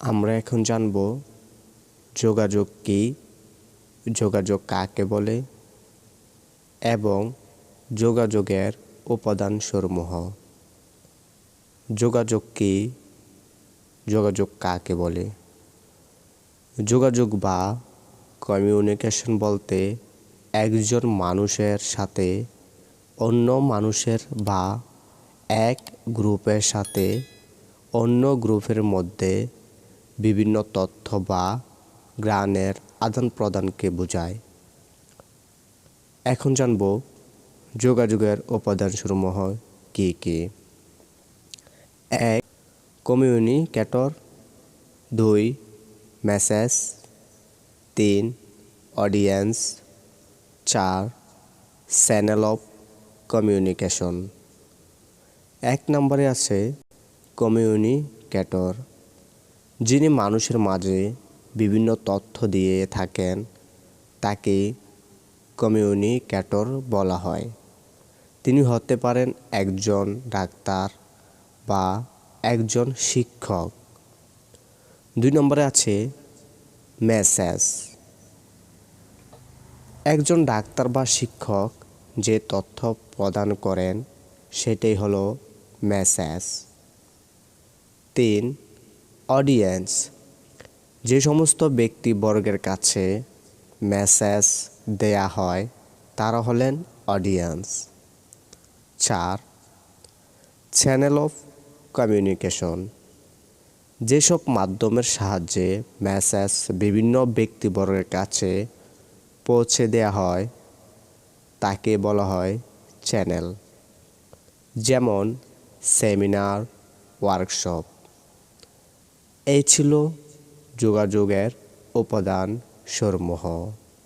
আমরা এখন জানব, যোগাযোগ কি, যোগাযোগ কাকে বলে, এবং যোগাযোগের উপাদানসমূহ যোগাযোগ কি, যোগাযোগ কাকে বলে? যোগাযোগ বা কমিউনিকেশন বলতে একজন মানুষের সাথে অন্য মানুষের বা এক গ্রুপের সাথে অন্য গ্রুপের মধ্যে বিভিন্ন তথ্য বা জ্ঞানের আদান প্রদানকে বোঝায়। এখন জানব যোগাযোগের উপাদানসমূহ কী কী। এক, কমিউনিকেটর। দুই, মেসেজ। তিন, অডিয়েন্স। চার, চ্যানেল অফ কমিউনিকেশন। এক নম্বরে আছে কমিউনিকেটর। যিনি মানুষের মাঝে বিভিন্ন তথ্য দিয়ে থাকেন, তাকে কমিউনিকেটর বলা হয়। তিনি হতে পারেন একজন ডাক্তার বা একজন শিক্ষক। দুই নম্বরে আছে মেসেজ। একজন ডাক্তার বা শিক্ষক যে তথ্য প্রদান করেন, সেটাই হলো মেসেজ। তিন অডিয়েন্স, যে সমস্ত ব্যক্তিবর্গের কাছে মেসেজ দেয়া হয়, তারা হলেন অডিয়েন্স। চার, চ্যানেল অফ কমিউনিকেশন, যেসব মাধ্যমের সাহায্যে মেসেজ বিভিন্ন ব্যক্তিবর্গের কাছে পৌঁছে দেওয়া হয়, তাকে বলা হয় চ্যানেল। যেমন সেমিনার, ওয়ার্কশপ। এই ছিল যোগাযোগের উপাদান সমূহ।